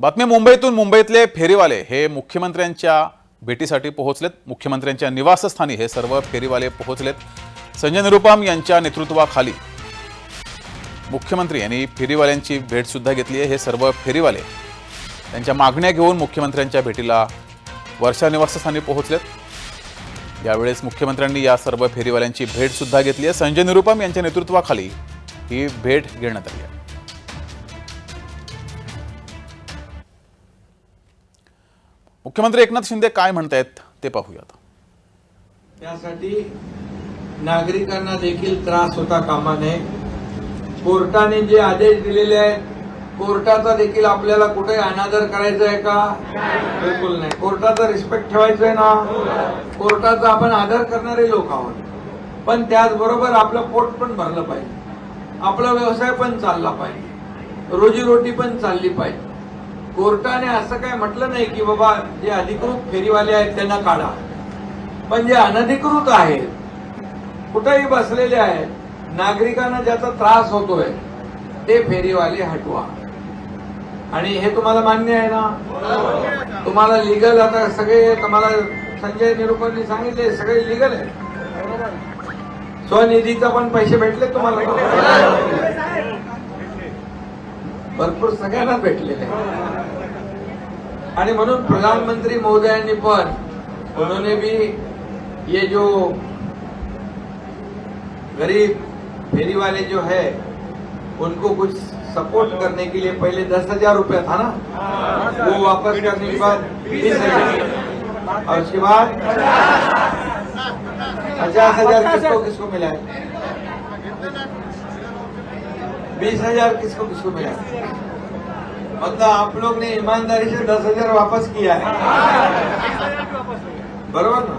बातमी मुंबईतून मुंबईतले फेरीवाले हे मुख्यमंत्र्यांच्या भेटीसाठी पोहोचलेत. मुख्यमंत्र्यांच्या निवासस्थानी हे सर्व फेरीवाले पोहोचलेत. संजय निरुपम यांच्या नेतृत्वाखाली मुख्यमंत्री यांनी फेरीवाल्यांची भेटसुद्धा घेतली आहे. हे सर्व फेरीवाले त्यांच्या मागण्या घेऊन मुख्यमंत्र्यांच्या भेटीला वर्षा निवासस्थानी पोहोचलेत. यावेळेस मुख्यमंत्र्यांनी या सर्व फेरीवाल्यांची भेट सुद्धा घेतली आहे. संजय निरुपम यांच्या नेतृत्वाखाली ही भेट घेण्यात आली आहे. मुख्यमंत्री एकनाथ शिंदे काय म्हणतायत ते पाहूयात. त्यासाठी नागरिकांना देखील त्रास होता कामा नये कोर्टाने जे आदेश दिलेले आहेत कोर्टाचा देखील आपल्याला कुठे अनादर करायचा आहे का? बिलकुल नाही. कोर्टाचा रिस्पेक्ट ठेवायचा आहे ना? कोर्टाचा आपण आदर करणारे लोक आहोत. पण त्याचबरोबर आपलं पोट पण भरलं पाहिजे. आपला व्यवसाय पण चालला पाहिजे. रोजीरोटी पण चालली पाहिजे. कोर्टाने असं काय म्हटलं नाही की बाबा जे अधिकृत फेरीवाले आहेत त्यांना काढा. पण जे अनधिकृत आहेत कुठेही बसलेले आहेत नागरिकांना ज्याचा त्रास होतोय ते फेरीवाले हटवा. आणि हे तुम्हाला मान्य आहे ना? तुम्हाला लिगल आता सगळे तुम्हाला संजय निरुपमनी सांगितले सगळे लिगल आहे स्वनिधीचा पण पैसे भेटले तुम्हाला. भरपूर सगळ्यांना भेटलेले आहे. आणि म्हणून प्रधानमंत्री महोदयांनी पण उन्होंने भी ये जो गरीब फेरी वाले जो है उनको कुछ सपोर्ट करने के लिए पहले दस हज़ार रुपया था ना? वो वापस करने के बाद बीस हज़ार। और उसके बाद पचास हज़ार किसको किसको मिला है? बीस हज़ार किसको किसको मिला है? मतलब आप लोग ने ईमानदारी से दस हजार वापस किया है। बरोबर ना?